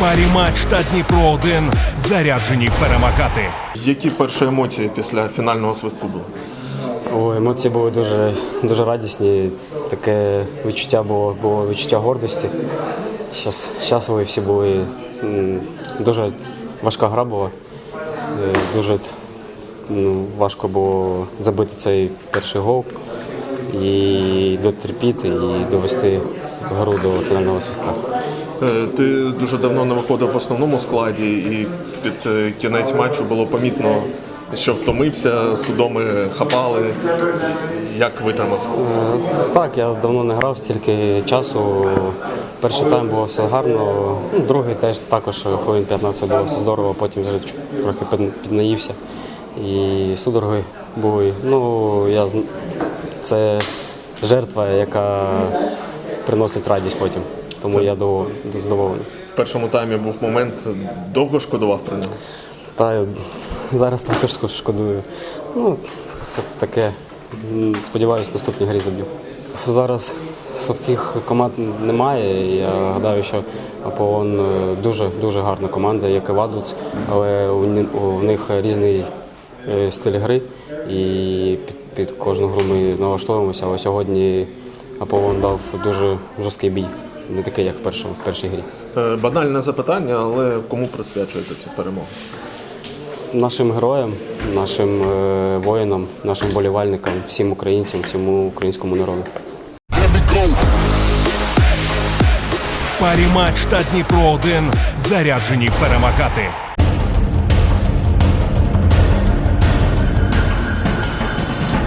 Парі матч та Дніпро 1 заряджені перемагати. Які перші емоції після фінального свистку були? О, емоції були дуже, дуже радісні. Таке відчуття було, було відчуття гордості. Щас, щасливі всі були. Дуже важка гра була. Е, Дуже ну, важко було забити цей перший гол і дотерпіти, і довести гру до фінального свистка. Е, Ти дуже давно не виходив в основному складі, і під е, кінець матчу було помітно, що втомився, судоми хапали. Як витримав? Так, я давно не грав, стільки часу. Перший тайм було все гарно. Ну, другий теж також хвилин 15 було все здорово, потім вже трохи піднаївся. І судороги були. Ну, я це жертва, яка приносить радість потім. Тому я дов- задоволений. В першому таймі був момент, довго шкодував про нього. Та я зараз також шкодую. Ну, це таке. Сподіваюсь, в грі заб'ю. Зараз слабких команд немає. Я гадаю, що Аполлон е, дуже дуже гарна команда, як і Вадуц, але у, них різний е, стиль гри, і під, під кожну гру ми налаштовуємося. Але сьогодні Аполлон дав дуже жорсткий бій, не таке, як в, першому, в першій грі. Е, Банальне запитання, але кому присвячуєте цю перемогу? нашим героям, нашим е, воїнам, нашим болівальникам, всім українцям, всьому українському народу. Парі матч та Дніпро 1 заряджені перемагати.